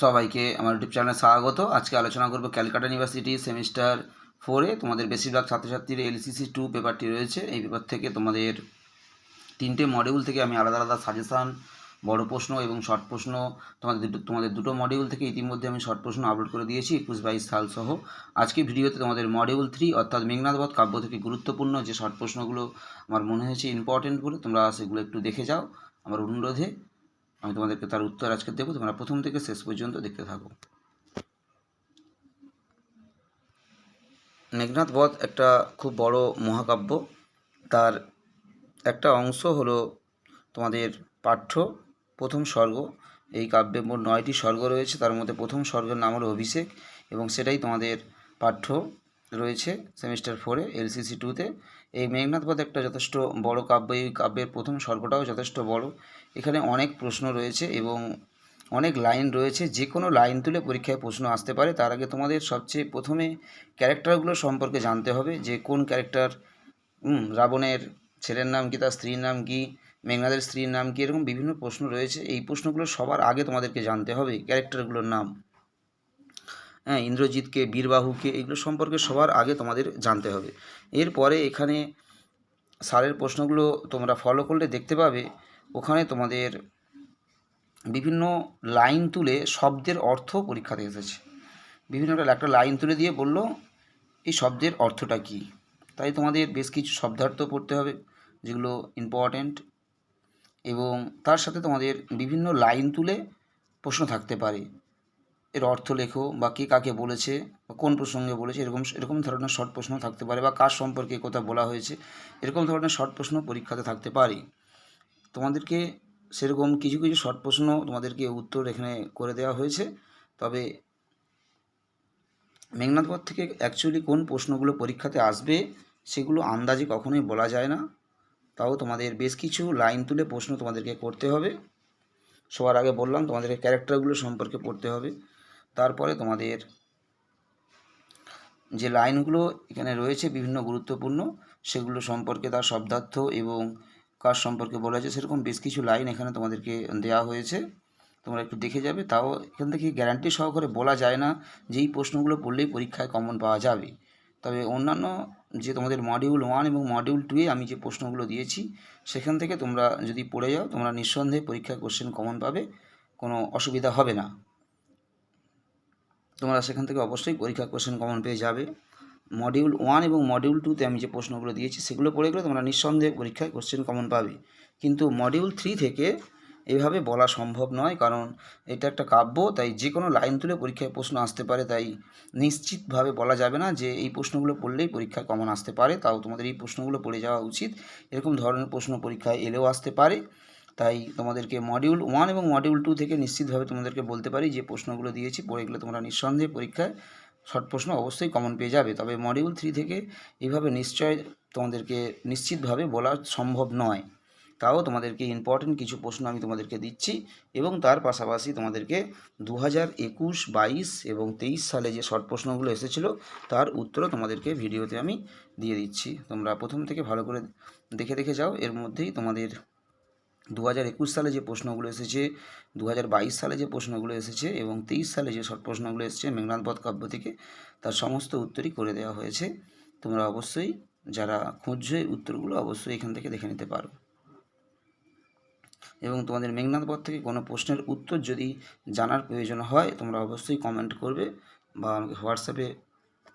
সবাইকে আমার ইউটিউব চ্যানেলে স্বাগত। আজকে আলোচনা করব ক্যালকাটা ইউনিভার্সিটি সেমিস্টার ফোরে তোমাদের বেশিরভাগ ছাত্রছাত্রীর এলসিসি টু পেপারটি রয়েছে। এই পেপার থেকে তোমাদের তিনটে মডিউল থেকে আমি আলাদা আলাদা সাজেশান বড় প্রশ্ন এবং শর্ট প্রশ্ন তোমাদের দুটো তোমাদের দুটো মডিউল থেকে ইতিমধ্যে আমি শর্ট প্রশ্ন আপলোড করে দিয়েছি, একুশ বাইশ সাল সহ। আজকে ভিডিওতে তোমাদের মডিউল থ্রি অর্থাৎ মেঘনাথবধ কাব্য থেকে গুরুত্বপূর্ণ যে শর্ট প্রশ্নগুলো আমার মনে হয়েছে ইম্পর্টেন্ট বলে তোমরা সেগুলো একটু দেখে যাও। আমার অনুরোধে আমি তোমাদেরকে তার উত্তর আজকে দেবো, তোমরা প্রথম থেকে শেষ পর্যন্ত দেখতে থাকো। মেঘনাথ বধ একটা খুব বড় মহাকাব্য। তার একটা অংশ হলো তোমাদের পাঠ্য, প্রথম স্বর্গ। এই কাব্যে মোট নয়টি স্বর্গ রয়েছে, তার মধ্যে প্রথম স্বর্গের নাম হলো অভিষেক এবং সেটাই তোমাদের পাঠ্য। রয়েছে সেমিস্টার ফোরে, এলসিসি টুতে। এই মেঘনাথ বধ একটা যথেষ্ট বড় কাব্য, এই কাব্যের প্রথম স্বর্গটাও যথেষ্ট বড়। এখানে অনেক প্রশ্ন রয়েছে এবং অনেক লাইন রয়েছে। যে কোনো লাইন তুলে পরীক্ষায় প্রশ্ন আসতে পারে। তার আগে তোমাদের সবচেয়ে প্রথমে ক্যারেক্টারগুলো সম্পর্কে জানতে হবে। যে কোন ক্যারেক্টার রাবণের ছেলের নাম কি, তার স্ত্রীর নাম কি মেঘনাথের স্ত্রীর নাম কি, এরকম বিভিন্ন প্রশ্ন রয়েছে। এই প্রশ্নগুলো সবার আগে তোমাদেরকে জানতে হবে ক্যারেক্টারগুলোর নাম। হ্যাঁ ইন্দ্রজিৎকে, বীরবাহুকে এগুলো সম্পর্কে সবার আগে তোমাদের জানতে হবে। এরপরে এখানে সারের প্রশ্নগুলো তোমরা ফলো করলে দেখতে পাবে। ওখানে তোমাদের বিভিন্ন লাইন তুলে শব্দের অর্থ পরীক্ষাতে এসেছে। বিভিন্ন একটা লাইন তুলে দিয়ে বলল, এই শব্দের অর্থটা কী? তাই তোমাদের বেশ কিছু শব্দার্থ পড়তে হবে, যেগুলো ইম্পর্ট্যান্ট এবং তার সাথে তোমাদের বিভিন্ন লাইন তুলে প্রশ্ন থাকতে পারে। এর অর্থ লেখো বা কে কাকে বলেছে বা কোন প্রসঙ্গে বলেছে, এরকম এরকম ধরনের শর্ট প্রশ্ন থাকতে পারে বা কার সম্পর্কে কথা বলা হয়েছে, এরকম ধরনের শর্ট প্রশ্ন পরীক্ষাতে থাকতে পারে। তোমাদেরকে সেরকম কিছু কিছু শর্ট প্রশ্ন তোমাদেরকে উত্তর এখানে করে দেওয়া হয়েছে। তবে মেঘনাথপথ থেকে অ্যাকচুয়ালি কোন প্রশ্নগুলো পরীক্ষাতে আসবে সেগুলো আন্দাজে কখনোই বলা যায় না। তাও তোমাদের বেশ কিছু লাইন তুলে প্রশ্ন তোমাদেরকে করতে হবে। সবার আগে বললাম, তোমাদেরকে ক্যারেক্টারগুলো সম্পর্কে পড়তে হবে। তারপরে তোমাদের যে লাইনগুলো এখানে রয়েছে বিভিন্ন গুরুত্বপূর্ণ, সেগুলো সম্পর্কে তার শব্দার্থ এবং কার সম্পর্কে বলা হয়েছে, সেরকম বেশ কিছু লাইন এখানে তোমাদেরকে দেওয়া হয়েছে। তোমরা একটু দেখে যাবে, তাও এখান থেকে গ্যারান্টি সহকারে বলা যায় না যে এই প্রশ্নগুলো পড়লেই পরীক্ষায় কমন পাওয়া যাবে। তবে অন্যান্য যে তোমাদের মডিউল ওয়ান এবং মডিউল টুয়ে আমি যে প্রশ্নগুলো দিয়েছি, সেখান থেকে তোমরা যদি পড়ে যাও, তোমরা নিঃসন্দেহে পরীক্ষায় কোশ্চেন কমন পাবে, কোনো অসুবিধা হবে না। তোমরা সেখান থেকে অবশ্যই পরীক্ষা কোশ্চেন কমন পেয়ে যাবে। মডিউল ওয়ান এবং মডিউল টুতে আমি যে প্রশ্নগুলো দিয়েছি, সেগুলো পড়ে গেলে তোমরা নিঃসন্দেহে পরীক্ষায় কোশ্চেন কমন পাবে। কিন্তু মডিউল থ্রি থেকে এভাবে বলা সম্ভব নয়, কারণ এটা একটা কাব্য, তাই যে কোনো লাইন তুলে পরীক্ষায় প্রশ্ন আসতে পারে, তাই নিশ্চিতভাবে বলা যাবে না যে এই প্রশ্নগুলো পড়লেই পরীক্ষায় কমন আসতে পারে, তাও তোমাদের এই প্রশ্নগুলো পড়ে যাওয়া উচিত। এরকম ধরনের প্রশ্ন পরীক্ষায় এলেও আসতে পারে। তাই তোমাদেরকে মডিউল ওয়ান এবং মডিউল টু থেকে নিশ্চিতভাবে তোমাদেরকে বলতে পারি যে প্রশ্নগুলো দিয়েছি, পড়ে গেলে তোমরা নিঃসন্দেহে পরীক্ষায় শর্ট প্রশ্ন অবশ্যই কমন পেয়ে যাবে। তবে মডিউল থ্রি থেকে এইভাবে নিশ্চয় তোমাদেরকে নিশ্চিতভাবে বলা সম্ভব নয়। তাও তোমাদেরকে ইম্পর্টেন্ট কিছু প্রশ্ন আমি তোমাদেরকে দিচ্ছি এবং তার পাশাপাশি তোমাদেরকে দু হাজার একুশ, বাইশ এবং তেইশ সালে যে শর্ট প্রশ্নগুলো এসেছিল, তার উত্তরও তোমাদেরকে ভিডিওতে আমি দিয়ে দিচ্ছি। তোমরা প্রথম থেকে ভালো করে দেখে দেখে যাও, এর মধ্যেই তোমাদের দু হাজার একুশ সালে যে প্রশ্নগুলো এসেছে দু হাজার বাইশ সালে যে প্রশ্নগুলো এসেছে এবং তেইশ সালে যে শর্ট প্রশ্নগুলো এসেছে মেঘনাথ বধ কাব্য থেকে, তার সমস্ত উত্তরই করে দেওয়া হয়েছে। তোমরা অবশ্যই যারা খুঁজছো এই উত্তরগুলো অবশ্যই এখান থেকে দেখে নিতে পারো। এবং তোমাদের মেঘনাথ পথ থেকে কোনো প্রশ্নের উত্তর যদি জানার প্রয়োজন হয়, তোমরা অবশ্যই কমেন্ট করবে বা আমাকে হোয়াটসঅ্যাপে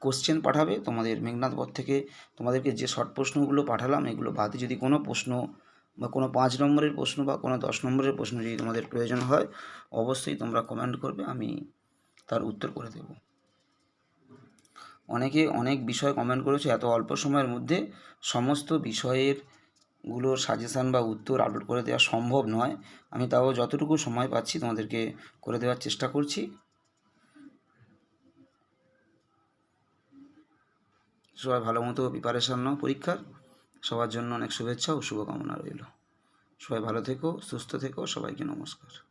কোশ্চেন পাঠাবে। তোমাদের মেঘনাথ পথ থেকে তোমাদেরকে যে শর্ট প্রশ্নগুলো পাঠালাম, এগুলো বাদে যদি কোনো প্রশ্ন বা কোনো পাঁচ নম্বরের প্রশ্ন বা কোনো দশ নম্বরের প্রশ্ন যদি তোমাদের প্রয়োজন হয়, অবশ্যই তোমরা কমেন্ট করবে, আমি তার উত্তর করে দেব। অনেকে অনেক বিষয় কমেন্ট করেছে, এত অল্প সময়ের মধ্যে সমস্ত বিষয়েরগুলোর সাজেশান বা উত্তর আপলোড করে দেওয়া সম্ভব নয়। আমি তাও যতটুকু সময় পাচ্ছি তোমাদেরকে করে দেওয়ার চেষ্টা করছি। সবাই ভালো মতো প্রিপারেশান নাও পরীক্ষার। সবার জন্য অনেক শুভেচ্ছা ও শুভকামনা রইল। সবাই ভালো থেকো সুস্থ থেকো সবাইকে নমস্কার।